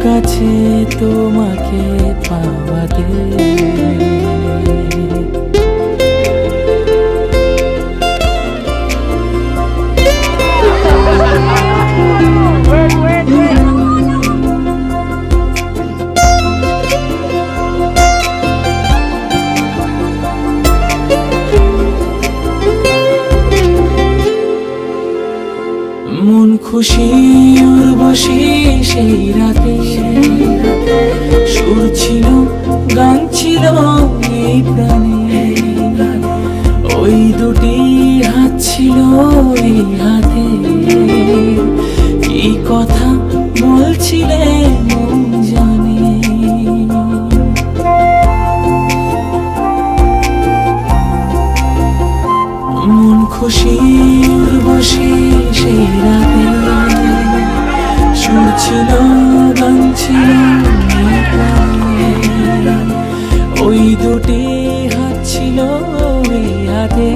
কাছে তোমাকে পাওয়াতে মন খুশি উর্বশী সেই রাতে। সুর ছিল, গান ছিল এই প্রাণে। ওই দুটি হাত ছিল এই হাতে। মন খুশি উর্বশী সেই রাতে সুর ছিল ছিল ওই দুটি হাত ছিল এই হাতে।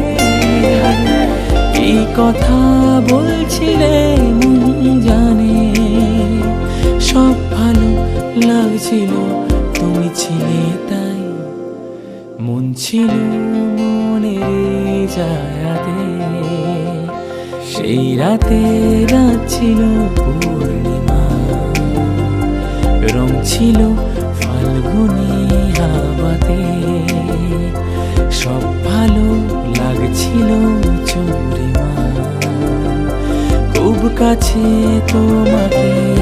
এই কথা বলছিলে জানে। সব ভালো লাগছিল, তুমি ছিলে তাই। মন ছিল মনের জায়াতে সেই রাতে রাত ছিল পূর্ণিমা। রং ছিল ফাল্গুনি হাওয়াতে। সব ভালো লাগছিল চুরিমা খুব কাছে তোমাকে